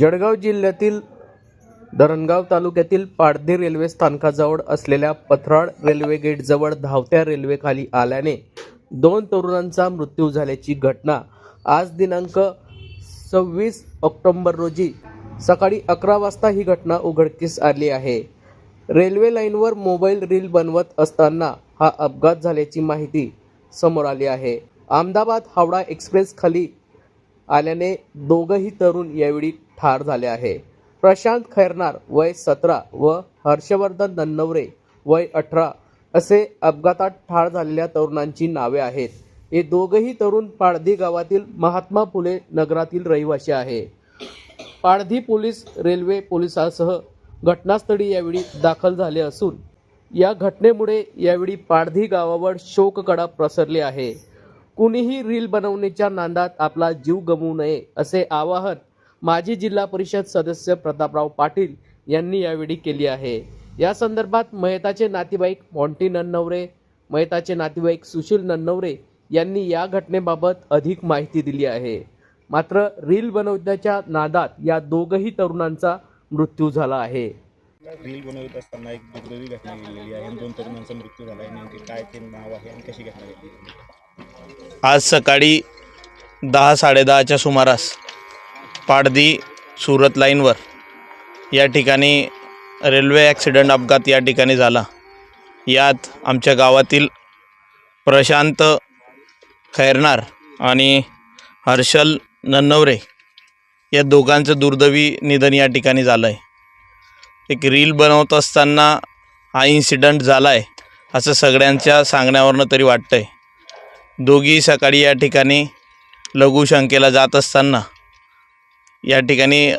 जळगाव जिल्ह्यातील धरणगाव तालुक्यातील पाडधी रेल्वे स्थानकाजवळ असलेल्या पथराळ रेल्वे गेटजवळ धावत्या रेल्वेखाली आल्याने दोन तरुणांचा मृत्यू झाल्याची घटना आज दिनांक सव्वीस ऑक्टोंबर रोजी सकाळी अकरा वाजता ही घटना उघडकीस आली आहे. रेल्वे लाईनवर मोबाईल रील बनवत असताना हा अपघात झाल्याची माहिती समोर आली आहे. अहमदाबाद हावडा एक्सप्रेस खाली आल्याने दोघंही तरुण यावेळी ठार झाले आहे. प्रशांत खैरनार वय सतरा व हर्षवर्धन नन्नवरे वय अठरा असे अपघातात ठार झालेल्या तरुणांची नावे आहेत. हे दोघंही तरुण पाळधी गावातील महात्मा फुले नगरातील रहिवासी आहे. पाळधी पोलीस रेल्वे पोलिसांसह घटनास्थळी यावेळी दाखल झाले असून या घटनेमुळे यावेळी पाळधी गावावर शोककडा प्रसरली आहे. कुणीही रील बनवण्याच्या नांदात आपला जीव गमवू नये असे आवाहन माजी जिल्हा परिषद सदस्य प्रतापराव पाटील यांनी यावेळी केली आहे. या संदर्भात मयताचे नातेवाईक मॉन्टी नन्नवरे मयताचे नातेवाईक सुशील नन्नवरे यांनी या घटनेबाबत अधिक माहिती दिली आहे. मात्र रील बनवण्याच्या नादात या दोघही तरुणांचा मृत्यू झाला आहे. रील बनवत असताना एक दुर्दैवी घटना घडलेली आहे आणि दोन तरुणांचा मृत्यू झाला आहे. नेमके काय ते नाव आहे आणि कशी घटना घडली? आज सकाळी दहा साडेदहाच्या सुमारास पाडदी सुरत लाईनवर या ठिकाणी रेल्वे ॲक्सिडेंट अपघात या ठिकाणी झाला. यात आमच्या गावातील प्रशांत खैरनार आणि हर्षल नन्नवरे या दोघांचं दुर्दैवी निधन या ठिकाणी झालं आहे एक रील बनवत असताना हा इन्सिडंट झाला आहे असं सगळ्यांच्या सांगण्यावरनं तरी वाटतं आहे दोघी सकाळी या ठिकाणी लघुशंकेला जात असताना या ठिकाणी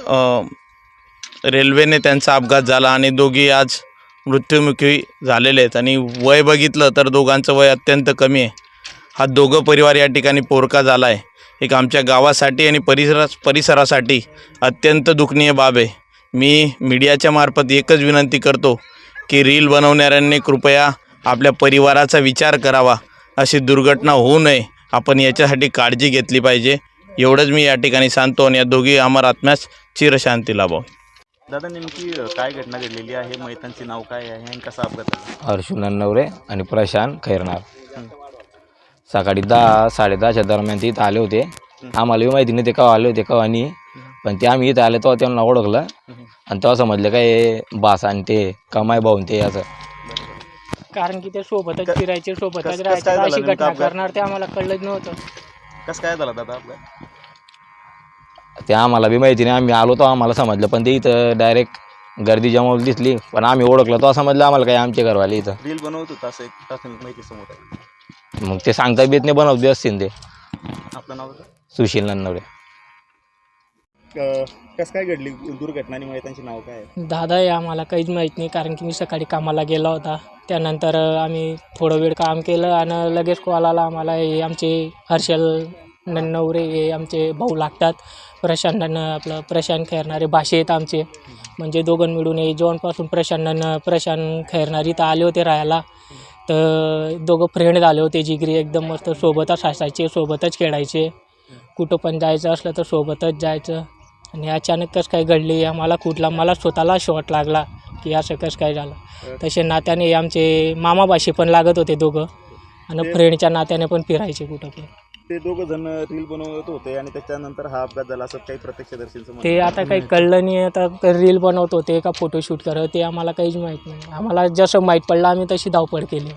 रेल्वेने त्यांचा अपघात झाला आणि दोघी आज मृत्युमुखी झालेले आहेत. आणि वय बघितलं तर दोघांचं वय अत्यंत कमी आहे. हा दोघं परिवार या ठिकाणी पोरका झाला आहे एक आमच्या गावासाठी आणि परिसरा परिसरासाठी अत्यंत दुखनीय बाब आहे. मी मीडियाच्या मार्फत एकच विनंती करतो की रील बनवणाऱ्यांनी कृपया आपल्या परिवाराचा विचार करावा. अशी दुर्घटना होऊ नये. आपण याच्यासाठी काळजी घेतली पाहिजे. एवढंच मी या ठिकाणी सांगतो आणि या दोघी अमर आत्म्यास चिरशांती लाभाव दादा नेमकी काय घटना घडलेली आहे? मैतांचे नाव काय आहे आणि कसा अपघात झाला? हर्षू नन्नवरे आणि प्रशांत खैरनार. सकाळी दहा साडेदहाच्या दरम्यान ते इथं आले होते. आम्हाला बी माहिती नाही ते केव्हा आले होते केव्हा नाही. पण ते आम्ही इथं आले तेव्हा त्यांना ओळखलं. आणि तेव्हा समजलं काय हे बास आणि ते कमाई भाऊन ते असं. कारण की ते सोबतच क- फिरायचे सोबतच कसं राहायचे. झालं अशी नेमकं घटना अपघात? करणार ते आम्हाला कळलंच नव्हतं. कसं काय झाला दादा अपघात? ते आम्हाला बी माहिती नाही आम्ही आलो तो आम्हाला समजलं. पण ते इथं डायरेक्ट गर्दी जमावली दिसली पण आम्ही ओळखलं तेव्हा समजलं आम्हाला काय आमचे घरवाले इथं. रील बनवत होता असं एक प्राथमिक माहिती समोर आहे मग ते सांगता बी येत नाही बनवते असतील ते. आपलं नाव होतं? सुशील नन्नवरे कसं काय घडली दुर्घटना आणि नाव काय आहे? दादा हे आम्हाला काहीच माहीत नाही कारण की मी सकाळी कामाला गेला होता. त्यानंतर अं, आम्ही थोडं वेळ काम केलं आणि लगेच कॉल आला आम्हाला हे आमचे हर्षल नन्नवरे हे आमचे भाऊ लागतात. प्रशांत नन्न आपलं प्रशांत खैरणारे भाषे आहेत आमचे. म्हणजे दोघं मिळून हे जेवणपासून प्रशांत नन्न प्रशांत खैरणारे इथं आले होते राहायला तर दोघं फ्रेंड झाले होते जिगरी. एकदम मस्त सोबतच असायचे सोबतच खेळायचे. कुठं पण जायचं असलं तर सोबतच जायचं. आणि अचानक कसं काय घडली आम्हाला कुठला मला स्वतःला शॉट लागला की असं कसं काय झालं. तसे नात्याने आमचे मामाबाशी पण लागत होते दोघं. आणि फ्रेंडच्या नात्याने पण फिरायचे कुठं पण. ते दोघं जण रील बनवत होते आणि त्याच्यानंतर हा अपघात झाला असं काही प्रत्यक्षदर्शींचं ते आता काही कळलं नाही आता रील बनवत होते का फोटोशूट करत ते आम्हाला काहीच माहीत नाही. आम्हाला जसं माहीत पडलं आम्ही तशी धावपळ केली.